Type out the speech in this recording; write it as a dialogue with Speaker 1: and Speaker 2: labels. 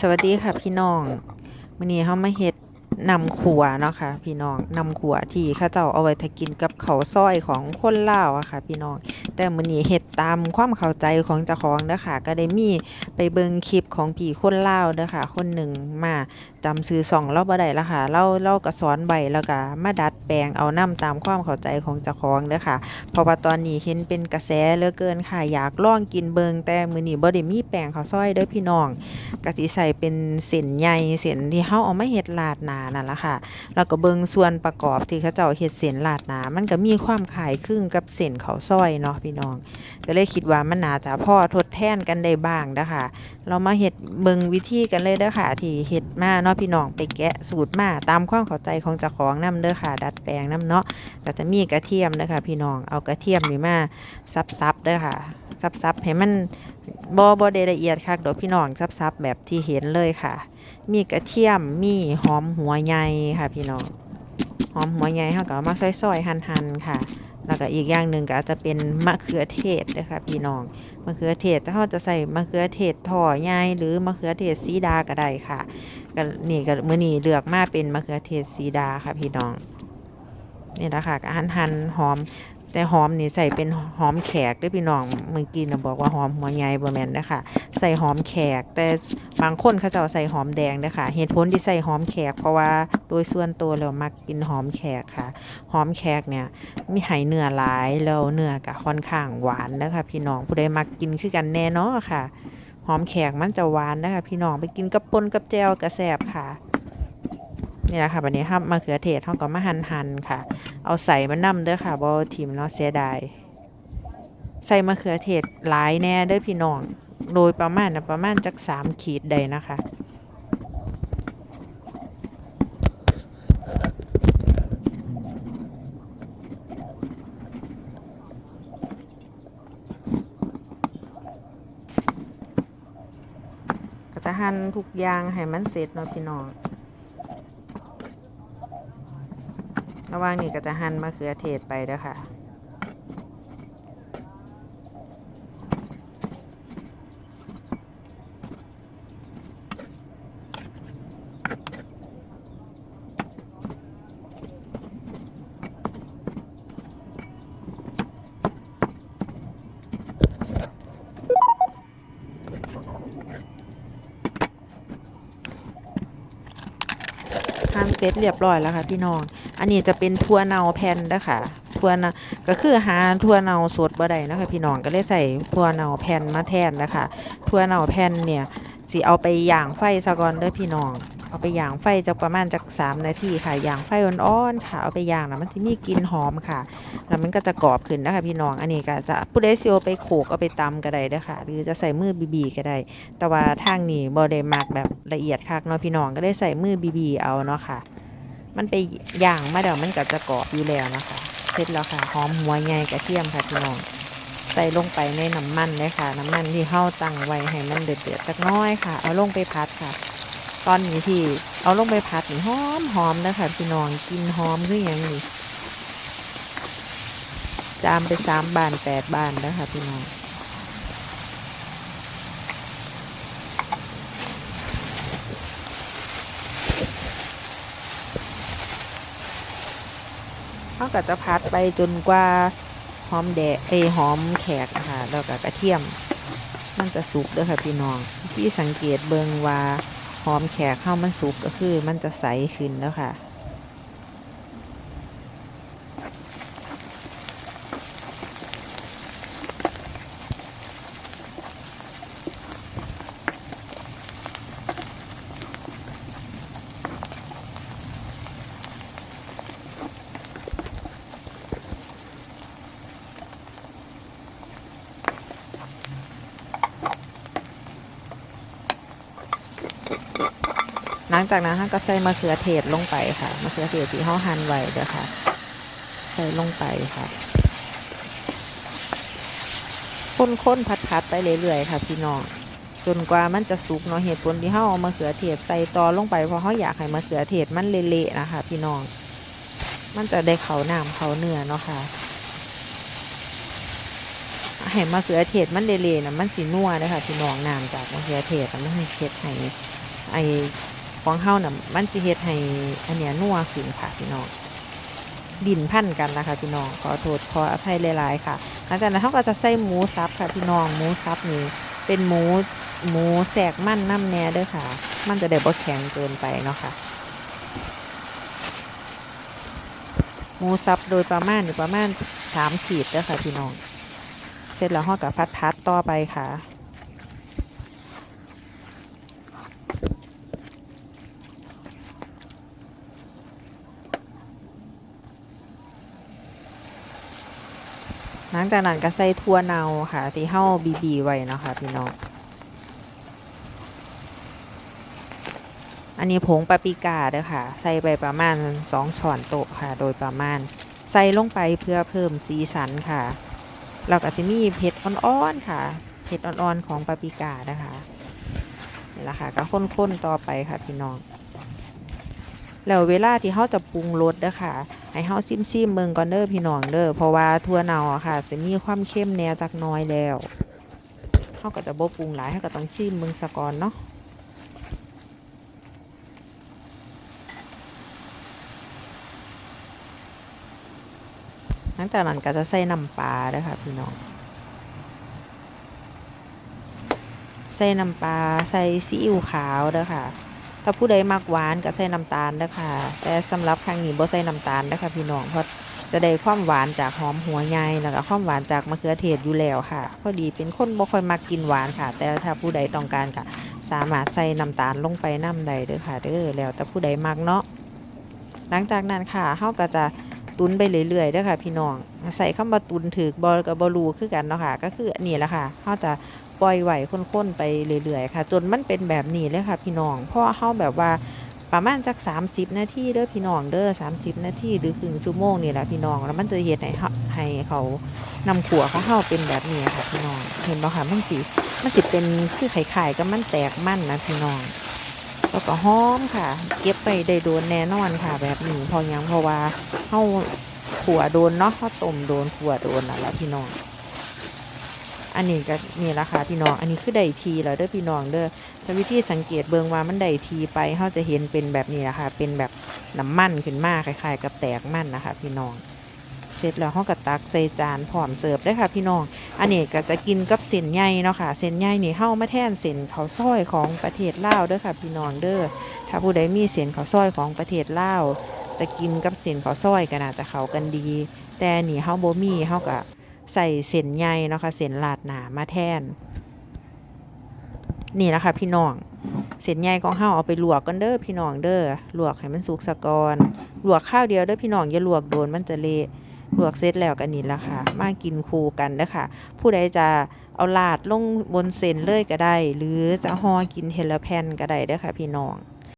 Speaker 1: สวัสดีค่ะพี่น้องมื้อนี้เฮามาเฮ็ดนำขัวเนาะค่ะพี่น้องนำขัวที่ข้าเจ้าเอาไว้ถ้ากินกับข้าวซอยของคนลาวอะค่ะ พี่น้อง แต่มื้อนี้เฮ็ดตามความเข้าใจของเจ้าของเด้อค่ะ ก็ได้มีไปเบิ่งคลิปของพี่คนลาวเด้อค่ะ คนหนึ่งมาจำชื่อช่องเราบ่ได้แล้วค่ะเราเราก็สอนไว้แล้วก็มาดัดแปลงเอานํตามความเข้าใจของเจ้าของเด้อค่ะ เพราะว่าตอนนี้เห็นเป็นกระแสเหลือเกินค่ะ อยากลองกินเบิงแต่มื้อนี้บ่ได้มีแป้งข้าวซอยเด้อพี่น้องก็สิใส่เป็นเส้นใหญ่เส้นที่เฮาเอามาเฮ็ดราดหน้านั่นละค่ะ แล้วก็เบิงส่วนประกอบที่เขาเจ้าเฮ็ดเส้นราดหน้ามันก็มีความคล้ายคลึงกับเส้นข้าวซอยเนาะพี่น้อง ก็เลยคิดว่ามันน่าจะพอทดแทนกันได้บ้างเด้อค่ะเรามาเฮ็ดเบิงวิธีกันเลยเด้อค่ะ ที่เฮ็ดมาเนาะพี่น้องไปแกะสูตรมาตามความเข้าใจของเจ้าของนํเด้อค่ะ ดัดแปลงนํเนาะก็จะมีกระเทียมเด้อค่ะ พี่น้องเอากระเทียมนี่มาซับๆเด้อค่ะซับๆให้มันบ่บ่ได้ละเอียดคักดอกพี่น้องซับๆแบบที่เห็นเลยค่ะ มีกระเทียมมีหอมหัวใหญ่ค่ะพี่น้อง หอมหัวใหญ่เฮาก็มาซอยๆหั่นๆค่ะ แล้วก็อีกอย่างหนึ่งก็อาจจะเป็นมะเขือเทศนะคะพี่น้องมะเขือเทศถ้าเราจะใส่มะเขือเทศถ่อใหญ่หรือมะเขือเทศสีดาก็ได้ค่ะก็นี่ก็มื้อนี้เลือกมาเป็นมะเขือเทศสีดาค่ะพี่น้องนี่แหละค่ะอาหารหั่นหอม แต่หอมนี่ใส่เป็นหอมแขกด้วยพี่น้องเมื่อกี้นะบอกว่าหอมหัวใหญ่บ่แมนนะคะใส่หอมแขก แต่บางคนเขาจะใส่หอมแดงนะคะเหตุผลที่ใส่หอมแขกเพราะว่าโดยส่วนตัวแล้วมักกินหอมแขกค่ะ หอมแขกเนี่ยมีไหเนื้อหลายแล้วเนื้อก็ค่อนข้างหวานนะคะพี่น้องผู้ใดมักกินคือกันแน่นาะค่ะ หอมแขกมันจะหวานนะคะพี่น้องไปกินกับปนกับแจวกระแสบค่ะ นี่แหละค่ะวันนี้ครับมะเขือเทศเขาก็มาหั่นหั่นค่ะ เอาใส่มันนำเด้อค่ะบ่ทิมเนาะเสียดายใส่มะเขือเทศหลายแน่เด้อพี่น้องโดยประมาณนะประมาณจักสามขีดใดนะคะก็จะหั่นทุกอย่างให้มันเสร็จเนาะพี่น้อง ระหว่างนี้ก็จะหั่นมะเขือเทศไปเด้อค่ะ ร็จเรียบร้อยแล้วค่ะพี่น้อง อันนี้จะเป็นทั่วเนาแผ่นนะคะทั่วเนาก็คือหาทั่วเนาสดบ่ได้นะคะพี่น้องก็เลยใส่ทั่วเนาแผ่นมาแทนนะคะทั่วเนาแผ่นเนี่ยสิเอาไปย่างไฟซะก่อนเด้อพี่น้อง เอาไปย่างไฟจักประมาณจัก3นาทีค่ะย่างไฟอ่อนๆค่ะเอาไปย่างนะมันสิมีกลิ่นหอมค่ะ แล้วมันก็จะกรอบขึ้นนะคะพี่น้องอันนี้ก็จะผู้ใดสิเอาไปโขกเอาไปตำก็ได้เด้ค่ะ หรือจะใส่มือบีบีก็ได้ แต่ว่าทางนี้บ่ได้มักแบบละเอียดคักเนาะพี่น้องก็ได้ใส่มือบีบีเอาเนาะค่ะ มันไปย่างมาเดี๋ยวมันก็จะกรอบอยู่แล้วนะคะเสร็จแล้วค่ะหอมหัวใหญ่กระเทียมค่ะพี่น้องใส่ลงไปในน้ำมันเลยค่ะ น้ำมันที่เฮาตั้งไว้ให้มันเดือดๆจักน้อยค่ะ เอาลงไปพัดค่ะ ตอนนี้ที่เอาลงไปพัดนี่หอมหอมนะคะพี่น้องกินหอมคือหยังนี่จามไปสามบานแปดบานแล้วค่ะพี่น้องเขาก็จะพัดไปจนกว่าหอมแดงเอหอมแขกอะค่ะแล้วก็กระเทียม มันจะสุกด้อค่ะพี่น้อง ที่สังเกตเบิงว่า หอมแขกเข้ามันสุกก็คือมันจะใสขึ้นแล้วค่ะ ห ลังจากนั้นก็ใส่มะเขือเทศลงไปค่ะมะเขือเทศที่เขาหั่นไว้เด้อค่ะ ใส่ลงไปค่ะค้นๆพัดๆไปเรื่อยๆค่ะ พี่น้องจนกว่ามันจะสุกเนาะเหตุผลที่เขาเอามะเขือเทศใส่ตอลงไปเพราะเขาอยากให้มะเขือเทศมันเละๆนะคะ พี่น้อง มันจะได้เขาน้ำเขาเนื้อเนาะค่ะให้มะเขือเทศมันเละๆนะมันสีนัวนะคะพี่น้องน้ำจากมะเขือเทศน่ะมันให้เค็ดให้ไอ ของเฮาน่ะมันจะเฮ็ดให้อันเนี้ยนัวขึ้นค่ะพี่น้องดินพันกันนะคะพี่น้องขอโทษขออภัยหลายๆค่ะหลังจากนั้นเขาก็จะใส่หมูสับค่ะพี่น้องหมูสับนี่เป็นหมูหมูแสกมันน้ำแน่เด้อค่ะ มันจะได้บ่แข็งเกินไปเนาะค่ะหมูสับโดยประมาณอยู่ประมาณสามขีดเด้อค่ะพี่น้อง เสร็จแล้วห่อกับพัดพัดๆต่อไปค่ะ หลังจากนั้นก็ใส่ทั่วเนาค่ะ ที่เห่าบีบีไว้เนาะค่ะพี่น้อง อันนี้ผงปาปริกาเด้อค่ะ ใส่ไปประมาณ 2ช้อนโต๊ะค่ะ โดยประมาณ ใส่ลงไปเพื่อเพิ่มสีสันค่ะเราก็จะมีเผ็ดอ่อนๆค่ะ เผ็ดอ่อนๆของปาปริกานะคะนี่แหละค่ะก็ข้นๆต่อไปค่ะพี่น้อง แล้วเวลาที่เขาจะปรุงรสเด้อค่ะ ให้เฮาซิมซิมเบิ่งก่อนเด้อพี่น้องเด้อเพราะว่าทั่วเนาอะค่ะจะมีความเข้มแน่จักน้อยแล้วเฮาก็จะบ่ปรุงหลายเฮาก็ต้องชิมเบิ่งซะก่อนเนาะหลังจากนั้นก็จะใส่น้ำปลาเด้อค่ะพี่น้อง ใส่น้ำปลาใส่ซีอิ๊วขาวเด้อค่ะ ถ้าผู้ใดมักหวานก็ใส่น้ำตาลเด้ค่ะแต่สำหรับครั้งนี้บ่ใส่น้ำตาลเด้ค่ะพี่น้องเพราะจะได้ความหวานจากหอมหัวใหญ่แล้วก็ความหวานจากมะเขือเทศอยู่แล้วค่ะพอดีเป็นคนบ่ค่อยมักกินหวานค่ะ แต่ถ้าผู้ใดต้องการก็สามารถใส่น้ำตาลลงไปน้ำใดเด้อค่ะเด้อแล้วแต่ผู้ใดมักเนาะหลังจากนั้นค่ะเฮาก็จะตุนไปเรื่อยๆเด้อค่ะ พี่น้องใส่คำว่าตุนถือบอลกับบอลูคือกันเนาะค่ะ ก็คืออันนี้แหละค่ะเฮาจะ ปล่อยไหวข้นๆไปเรื่อยๆค่ะ จนมันเป็นแบบนี้เลยค่ะพี่น้องเพราะว่าเฮาแบบว่าประมาณจัก30 นาทีเด้อพี่น้องเด้อ30 นาทีหรือครึ่งชั่วโมงนี่แหละพี่น้องแล้วมันจะเฮ็ดให้ให้เขานำขัวเของเฮาเป็นแบบนี้ค่ะพี่น้องเห็นบ่ค่ะมันสิมันสิเป็นคือไข่ๆกับมันแตกมันนะพี่น้องแล้วก็หอมค่ะ เก็บไปได้โดนแน่นอนค่ะ แบบนี้เพอยังเพราะว่าเฮาขัวโดนเนาะเฮาต้มโดนขัวโดนน่ะละพี่น้อง อันนี้ก็นี่ละค่ะพี่น้อง อันนี้คือได้ทีแล้วเด้อพี่น้องเด้อถ้าวิธีสังเกตเบิงว่ามันได้ทีไปเฮาจะเห็นเป็นแบบนี้นะคะเป็นแบบน้ำมันขึ้นมาคล้ายๆ กับแตกมันนะคะ พี่น้อง เสร็จแล้วเฮาก็ตักใส่จานพร้อมเสิร์ฟได้ค่ะพี่น้อง อันนี้ก็จะกินกับเส้นใหญ่เนาะค่ะ เส้นใหญ่นี่เฮามาแทนเส้นข้าวซอยของประเทศลาวเด้อค่ะ พี่น้องเด้อ ถ้าผู้ใดมีเส้นข้าวซอยของประเทศลาวจะกินกับเส้นข้าวซอยก็น่าจะเข้ากันดี แต่อันนี่เฮาบ่มีเฮาก็ ใส่เส้นใหญ่เนาะค่ะเส้นลาดหนามาแทน นี่แหละคะพี่น้องเส้นใหญ่ของเฮาเอาไปลวกกันเด้อพี่น้องเด้อลวกให้มันสุกซะก่อนลวกข้าวเดียวเด้อพี่น้องอย่าลวกโดนมันจะเละลวกเสร็จแล้วกันนี่ละค่ะ มากินคู่กันเด้อค่ะ ผู้ใดจะเอาลาดลงบนเส้นเลยก็ได้ หรือจะห่อกินเทลแผ่นก็ได้เด้อค่ะพี่น้อง